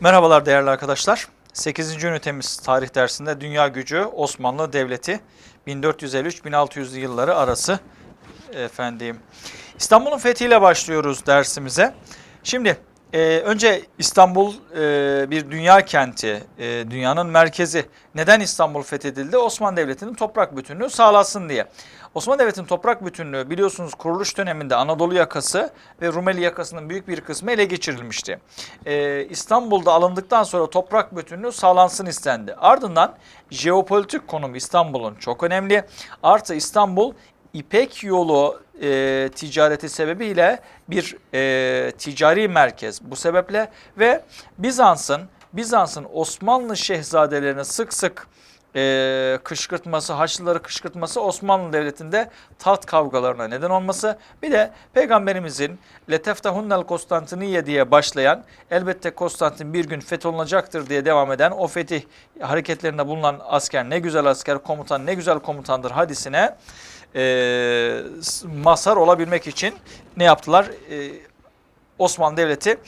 Merhabalar değerli arkadaşlar. 8. ünitemiz tarih dersinde Dünya Gücü Osmanlı Devleti 1453-1600 yılları arası efendim. İstanbul'un fethiyle başlıyoruz dersimize. Şimdi e, önce İstanbul e, bir dünya kenti, e, dünyanın merkezi. Neden İstanbul fethedildi? Osmanlı Devleti'nin toprak bütünlüğü sağlasın diye. Osmanlı Devleti'nin toprak bütünlüğü biliyorsunuz kuruluş döneminde Anadolu yakası ve Rumeli yakasının büyük bir kısmı ele geçirilmişti. Ee, İstanbul'da alındıktan sonra toprak bütünlüğü sağlansın istendi. Ardından jeopolitik konum İstanbul'un çok önemli. Artı İstanbul İpek yolu e, ticareti sebebiyle bir e, ticari merkez. Bu sebeple ve Bizans'ın Bizans'ın Osmanlı şehzadelerini sık sık e, kışkırtması, Haçlıları kışkırtması Osmanlı Devleti'nde taht kavgalarına neden olması. Bir de Peygamberimizin Leteftahunnel Konstantiniye diye başlayan elbette Konstantin bir gün fetholunacaktır diye devam eden o fetih hareketlerinde bulunan asker ne güzel asker, komutan ne güzel komutandır hadisine e, mazhar olabilmek için ne yaptılar? E, Osmanlı Devleti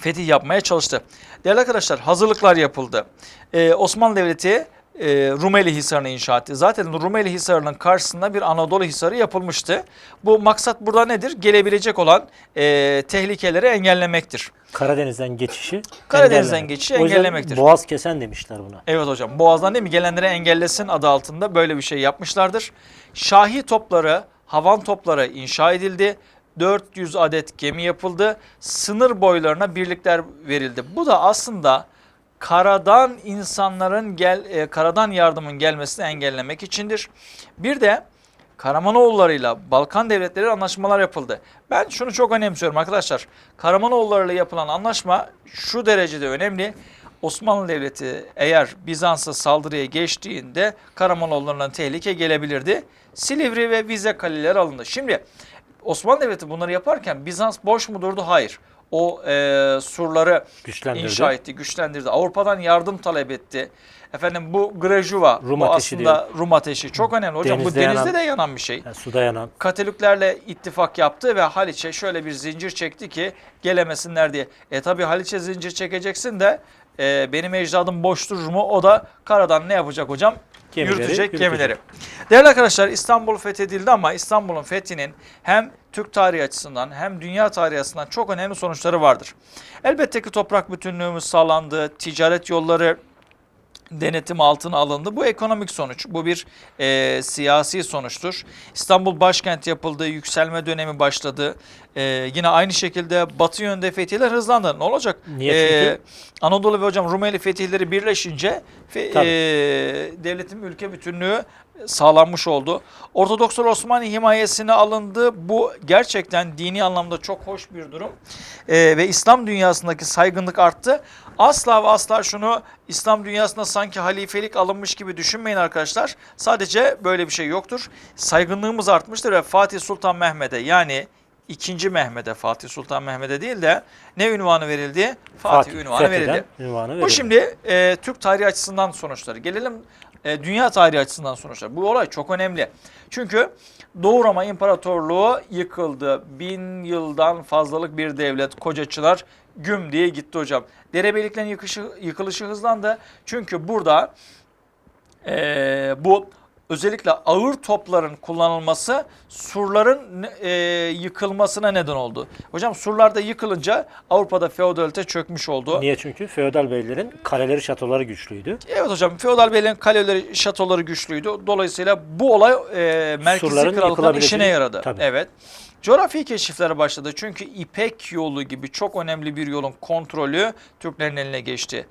fetih yapmaya çalıştı. Değerli arkadaşlar hazırlıklar yapıldı. Ee, Osmanlı Devleti e, Rumeli Hisarı'nı inşa etti. Zaten Rumeli Hisarı'nın karşısında bir Anadolu Hisarı yapılmıştı. Bu maksat burada nedir? Gelebilecek olan e, tehlikeleri engellemektir. Karadeniz'den geçişi Karadeniz'den engellemek. geçişi O yüzden engellemektir. Boğaz kesen demişler buna. Evet hocam boğazdan değil mi gelenleri engellesin adı altında böyle bir şey yapmışlardır. Şahi topları, havan topları inşa edildi. 400 adet gemi yapıldı. Sınır boylarına birlikler verildi. Bu da aslında karadan insanların gel e, karadan yardımın gelmesini engellemek içindir. Bir de Karamanoğullarıyla Balkan devletleri anlaşmalar yapıldı. Ben şunu çok önemsiyorum arkadaşlar. Karamanoğullarıyla yapılan anlaşma şu derecede önemli. Osmanlı Devleti eğer Bizans'a saldırıya geçtiğinde Karamanoğullarına tehlike gelebilirdi. Silivri ve Vize kaleleri alındı. Şimdi Osmanlı Devleti bunları yaparken Bizans boş mu durdu? Hayır. O e, surları Güçlendirdi. inşa etti, güçlendirdi. Avrupa'dan yardım talep etti. Efendim bu Grejuva, Rum bu ateşi aslında Rum ateşi çok önemli. Hocam Denizde bu denizde yanan- de yanan bir şey. Yani suda yanan. Katoliklerle ittifak yaptı ve Haliç'e şöyle bir zincir çekti ki gelemesinler diye. E tabi Haliç'e zincir çekeceksin de e, benim ecdadım boş durur mu? O da karadan ne yapacak hocam? Gemileri yürütecek yürütecek. gemileri. Değerli arkadaşlar İstanbul fethedildi ama İstanbul'un fethinin hem Türk tarihi açısından hem dünya tarihi açısından çok önemli sonuçları vardır. Elbette ki toprak bütünlüğümüz sağlandı, ticaret yolları denetim altına alındı. Bu ekonomik sonuç. Bu bir e, siyasi sonuçtur. İstanbul başkent yapıldı. Yükselme dönemi başladı. E, yine aynı şekilde batı yönde fetihler hızlandı. Ne olacak? Niye? Çünkü- Anadolu ve hocam Rumeli fetihleri birleşince fe, Tabii. e, devletin ülke bütünlüğü sağlanmış oldu. Ortodokslar Osmanlı himayesine alındı. Bu gerçekten dini anlamda çok hoş bir durum. E, ve İslam dünyasındaki saygınlık arttı. Asla ve asla şunu İslam dünyasında sanki halifelik alınmış gibi düşünmeyin arkadaşlar. Sadece böyle bir şey yoktur. Saygınlığımız artmıştır ve Fatih Sultan Mehmet'e yani ikinci Mehmet'e Fatih Sultan Mehmet'e değil de ne ünvanı verildi? Fatih, ünvanı fetheden verildi. Ünvanı verildi. Bu şimdi e, Türk tarihi açısından sonuçları. Gelelim e, dünya tarihi açısından sonuçlar. Bu olay çok önemli. Çünkü Doğu Roma İmparatorluğu yıkıldı. Bin yıldan fazlalık bir devlet. Kocaçılar güm diye gitti hocam. Derebeyliklerin yıkışı, yıkılışı hızlandı. Çünkü burada e, bu özellikle ağır topların kullanılması surların e, yıkılmasına neden oldu. Hocam surlarda yıkılınca Avrupa'da feodalite çökmüş oldu. Niye? Çünkü feodal beylerin kaleleri, şatoları güçlüydü. Evet hocam feodal beylerin kaleleri, şatoları güçlüydü. Dolayısıyla bu olay e, merkezi Surların krallıkların işine yaradı. Tabii. Evet. Coğrafi keşiflere başladı. Çünkü İpek yolu gibi çok önemli bir yolun kontrolü Türklerin eline geçti.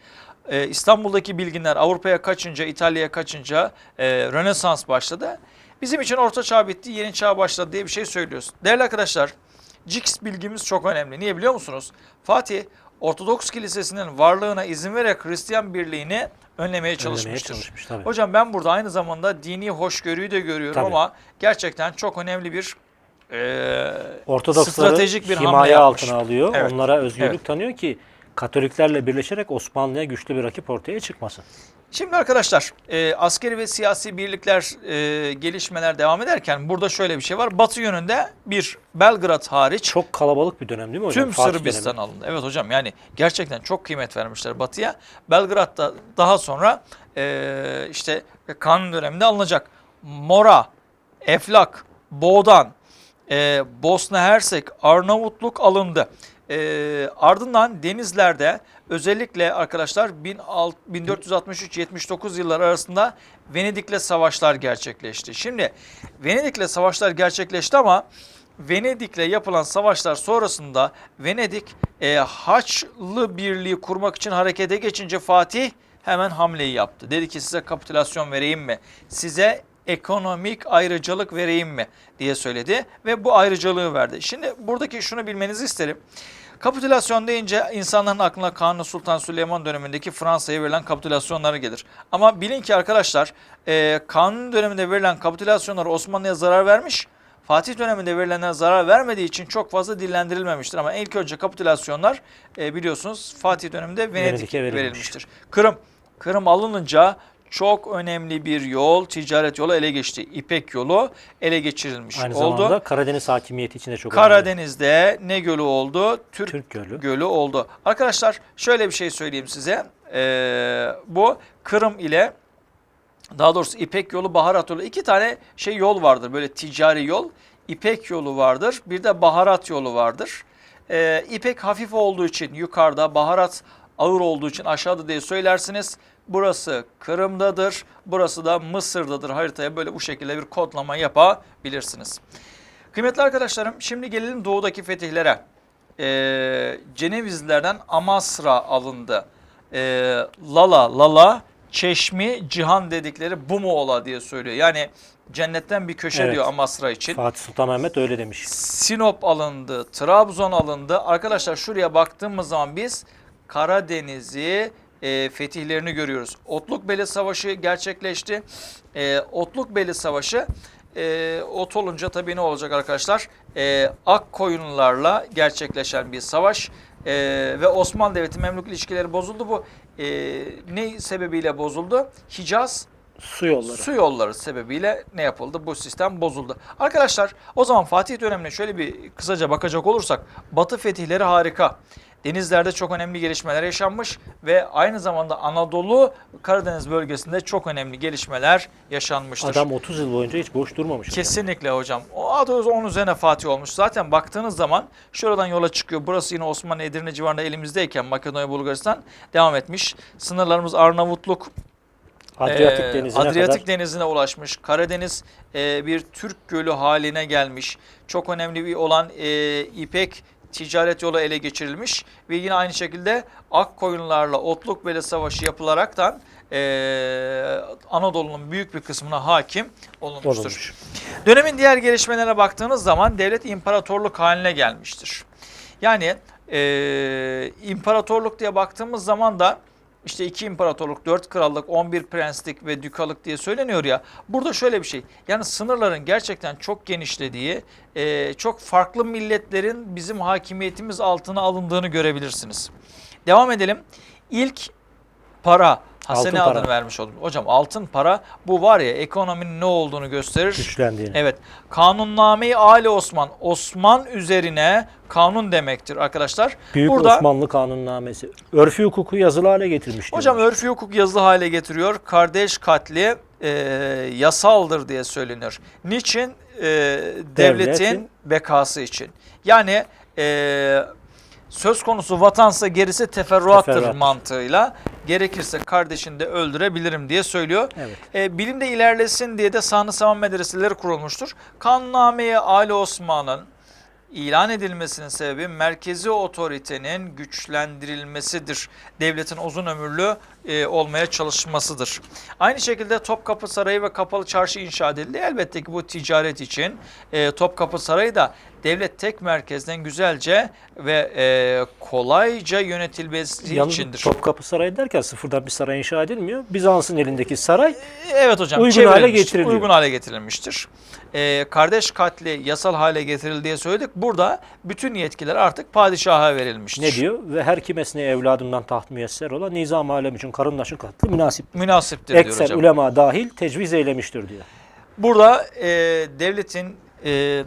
Ee, İstanbul'daki bilginler Avrupa'ya kaçınca, İtalya'ya kaçınca e, Rönesans başladı. Bizim için Orta Çağ bitti, Yeni Çağ başladı diye bir şey söylüyoruz. Değerli arkadaşlar, Cix bilgimiz çok önemli. Niye biliyor musunuz? Fatih Ortodoks Kilisesi'nin varlığına izin vererek Hristiyan birliğini önlemeye çalışmıştır. çalışmış, tabii. Hocam ben burada aynı zamanda dini hoşgörüyü de görüyorum Tabii. ama gerçekten çok önemli bir e, Ortodoksları stratejik bir himaye altına alıyor. Evet. Onlara özgürlük Evet. tanıyor ki Katoliklerle birleşerek Osmanlı'ya güçlü bir rakip ortaya çıkmasın. Şimdi arkadaşlar e, askeri ve siyasi birlikler e, gelişmeler devam ederken burada şöyle bir şey var. Batı yönünde bir Belgrad hariç Çok kalabalık bir dönem değil mi hocam? Tüm Fatih Sırbistan dönemi. alındı. Evet hocam yani gerçekten çok kıymet vermişler Batı'ya. Belgrad'da daha sonra eee, işte kanun döneminde alınacak. Mora, Eflak, Boğdan, eee, Bosna Hersek, Arnavutluk alındı. Eee, ardından denizlerde özellikle arkadaşlar 1463-79 yılları arasında Venedik'le savaşlar gerçekleşti. Şimdi Venedik'le savaşlar gerçekleşti ama Venedik'le yapılan savaşlar sonrasında Venedik e, Haçlı Birliği kurmak için harekete geçince Fatih hemen hamleyi yaptı. Dedi ki size kapitülasyon vereyim mi? Size ekonomik ayrıcalık vereyim mi? diye söyledi ve bu ayrıcalığı verdi. Şimdi buradaki şunu bilmenizi isterim. Kapitülasyon deyince insanların aklına Kanuni Sultan Süleyman dönemindeki Fransa'ya verilen kapitülasyonları gelir. Ama bilin ki arkadaşlar e, Kanuni döneminde verilen kapitülasyonlar Osmanlı'ya zarar vermiş. Fatih döneminde verilenlere zarar vermediği için çok fazla dillendirilmemiştir. Ama ilk önce kapitülasyonlar e, biliyorsunuz Fatih döneminde Venedik Venedik'e verilmiş. verilmiştir. Kırım. Kırım alınınca çok önemli bir yol, ticaret yolu ele geçti. İpek yolu ele geçirilmiş Aynı oldu. zamanda Karadeniz hakimiyeti için de çok önemli. Karadeniz'de ne gölü oldu? Türk, Türk Gölü. Gölü oldu. Arkadaşlar şöyle bir şey söyleyeyim size. Ee, bu Kırım ile daha doğrusu İpek yolu, baharat yolu iki tane şey yol vardır. Böyle ticari yol. İpek yolu vardır. Bir de baharat yolu vardır. Ee, İpek hafif olduğu için yukarıda, baharat ağır olduğu için aşağıda diye söylersiniz. Burası Kırım'dadır. Burası da Mısır'dadır. Haritaya böyle bu şekilde bir kodlama yapabilirsiniz. Kıymetli arkadaşlarım şimdi gelelim doğudaki fetihlere. Ee, Cenevizlilerden Amasra alındı. Ee, Lala, Lala, Çeşmi, Cihan dedikleri bu mu ola diye söylüyor. Yani cennetten bir köşe Evet. diyor Amasra için. Fatih Sultan Mehmet öyle demiş. Sinop alındı, Trabzon alındı. Arkadaşlar şuraya baktığımız zaman biz Karadeniz'i e, fetihlerini görüyoruz. Otlukbeli Savaşı gerçekleşti. E, Otlukbeli Savaşı e, ot olunca tabii ne olacak arkadaşlar? E, Akkoyunlularla gerçekleşen bir savaş. E, ve Osmanlı Devleti Memlük ilişkileri bozuldu. Bu e, ne sebebiyle bozuldu? Hicaz Su yolları. Su yolları sebebiyle ne yapıldı? Bu sistem bozuldu. Arkadaşlar o zaman Fatih dönemine şöyle bir kısaca bakacak olursak Batı fetihleri harika. Denizlerde çok önemli gelişmeler yaşanmış ve aynı zamanda Anadolu Karadeniz bölgesinde çok önemli gelişmeler yaşanmıştır. Adam 30 yıl boyunca hiç boş durmamış. Kesinlikle hocam. O adı 10 üzerine Fatih olmuş. Zaten baktığınız zaman şuradan yola çıkıyor. Burası yine Osmanlı Edirne civarında elimizdeyken Makedonya Bulgaristan devam etmiş. Sınırlarımız Arnavutluk, Adriyatik ee, Denizi'ne Adriyatik kadar Denizi'ne ulaşmış. Karadeniz e, bir Türk gölü haline gelmiş. Çok önemli bir olan e, İpek ticaret yolu ele geçirilmiş ve yine aynı şekilde Akkoyunlarla Otlukbeli Savaşı yapılaraktan e, Anadolu'nun büyük bir kısmına hakim olunmuştur. olunmuş. Dönemin diğer gelişmelerine baktığınız zaman devlet imparatorluk haline gelmiştir. Yani e, imparatorluk diye baktığımız zaman da işte iki imparatorluk, dört krallık, on bir prenslik ve dükalık diye söyleniyor ya. Burada şöyle bir şey. Yani sınırların gerçekten çok genişlediği, e, çok farklı milletlerin bizim hakimiyetimiz altına alındığını görebilirsiniz. Devam edelim. İlk para Hasene Altın para. adını vermiş oldum. Hocam altın para bu var ya ekonominin ne olduğunu gösterir. güçlendiğini. Evet. Kanunname-i Ali Osman. Osman üzerine kanun demektir arkadaşlar. Büyük Burada Osmanlı kanunnamesi. Örfü hukuku yazılı hale getirmiş hocam diyorlar. örfü hukuk yazılı hale getiriyor. Kardeş katli e, yasaldır diye söyleniyor. Niçin? E, devletin, Devletin- bekası için. Yani e, söz konusu vatansa gerisi teferruattır Teferruattır. mantığıyla. Gerekirse kardeşini de öldürebilirim diye söylüyor. Evet. E, bilimde ilerlesin diye de Sahne Saman medreseleri kurulmuştur. Kanunname-i Ali Osman'ın ilan edilmesinin sebebi merkezi otoritenin güçlendirilmesidir. Devletin uzun ömürlü e, olmaya çalışmasıdır. Aynı şekilde Topkapı Sarayı ve Kapalı Çarşı inşa edildi. Elbette ki bu ticaret için e, Topkapı Sarayı da devlet tek merkezden güzelce ve e, kolayca yönetilmesi Yalnız içindir. Topkapı Sarayı derken sıfırdan bir saray inşa edilmiyor. Bizans'ın elindeki saray Evet hocam. Uygun hale getiriliyor. Uygun hale getirilmiştir. Ee, kardeş katli yasal hale getirildi diye söyledik. Burada bütün yetkiler artık padişaha verilmiştir. ne diyor? Ve her kimesine evladından taht müyesser olan nizam alem için karındaşın katli münasip. Münasiptir diyor hocam. ulema dahil tecviz eylemiştir diyor. Burada e, devletin e,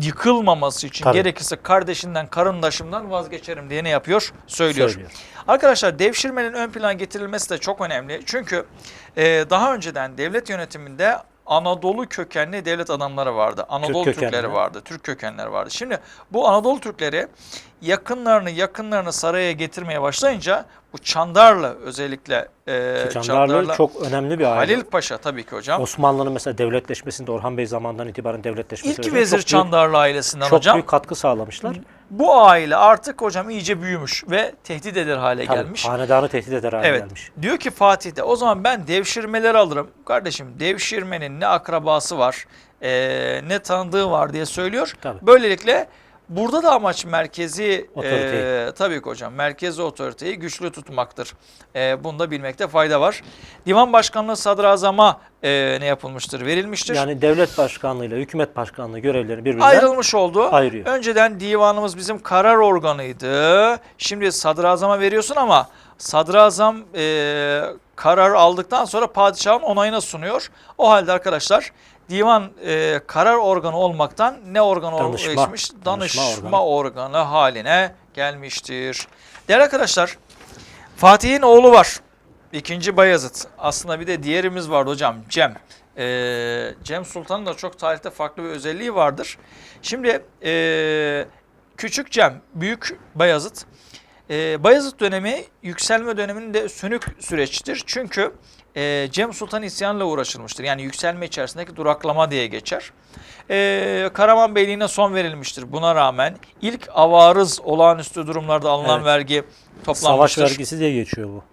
yıkılmaması için Tabii. gerekirse kardeşinden, karındaşımdan vazgeçerim diye ne yapıyor? Söylüyor. Söylüyor. Arkadaşlar devşirmenin ön plana getirilmesi de çok önemli. Çünkü e, daha önceden devlet yönetiminde Anadolu kökenli devlet adamları vardı. Anadolu kökenli. Türkleri vardı. Türk kökenleri vardı. Şimdi bu Anadolu Türkleri yakınlarını yakınlarını saraya getirmeye başlayınca bu Çandarlı özellikle e, Ki Çandarlı çok önemli bir aile. Halil Paşa tabii ki hocam. Osmanlı'nın mesela devletleşmesinde Orhan Bey zamanından itibaren devletleşmesi İlk vezir çok büyük, Çandarlı ailesinden çok hocam. büyük katkı sağlamışlar. Bu aile artık hocam iyice büyümüş ve tehdit eder hale Tabii, gelmiş. hanedanı tehdit eder hale Evet. gelmiş. Diyor ki Fatih de o zaman ben devşirmeleri alırım. Kardeşim devşirmenin ne akrabası var eee, ne tanıdığı var diye söylüyor. Tabii. Böylelikle burada da amaç merkezi Otoriteyi. eee, tabii ki hocam merkezi otoriteyi güçlü tutmaktır. Eee bunu da bilmekte fayda var. Divan başkanlığı sadrazama eee, ne yapılmıştır verilmiştir. Yani devlet başkanlığıyla hükümet başkanlığı görevlerini birbirinden Ayrılmış oldu. ayırıyor. Önceden divanımız bizim karar organıydı. Şimdi sadrazama veriyorsun ama sadrazam e, karar aldıktan sonra padişahın onayına sunuyor. O halde arkadaşlar divan e, karar organı olmaktan ne organ Danışma. geçmiş? Danışma Danışma, organı. haline gelmiştir. Değerli arkadaşlar Fatih'in oğlu var. İkinci Bayezid. Aslında bir de diğerimiz vardı hocam Cem. Ee, Cem Sultan'ın da çok tarihte farklı bir özelliği vardır. Şimdi ee, küçük Cem, büyük Bayezid. Ee, Bayezid dönemi yükselme döneminin de sönük süreçtir. Çünkü ee, Cem Sultan isyanıyla uğraşılmıştır. Yani yükselme içerisindeki duraklama diye geçer. Ee, Karaman Beyliği'ne son verilmiştir. Buna rağmen ilk avarız olağanüstü durumlarda alınan Evet. vergi savaş toplanmıştır. vergisi diye geçiyor bu.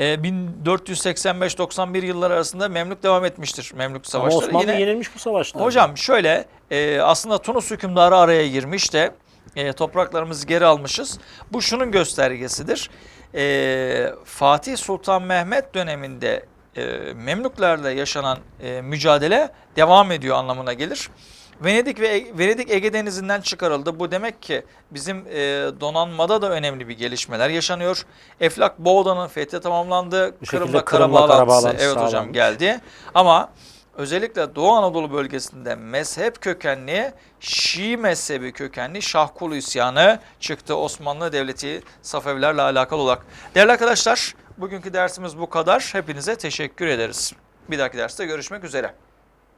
Ee, 1485-91 yılları arasında Memlük devam etmiştir. Memlük Ama savaşları. Osmanlı Yine, yenilmiş bu savaşta. hocam şöyle e, aslında Tunus hükümdarı araya girmiş de e, topraklarımızı geri almışız. Bu şunun göstergesidir. E, Fatih Sultan Mehmet döneminde e, Memlüklerle yaşanan e, mücadele devam ediyor anlamına gelir. Venedik ve E- Venedik Ege Denizi'nden çıkarıldı. Bu demek ki bizim e, donanmada da önemli bir gelişmeler yaşanıyor. Eflak Boğda'nın fethi tamamlandı. Kırım'la kara bağlantısı evet hocam sağlandı. geldi. Ama özellikle Doğu Anadolu bölgesinde mezhep kökenli, Şii mezhebi kökenli Şahkulu isyanı çıktı Osmanlı Devleti Safevilerle alakalı olarak. Değerli arkadaşlar bugünkü dersimiz bu kadar. Hepinize teşekkür ederiz. Bir dahaki derste görüşmek üzere.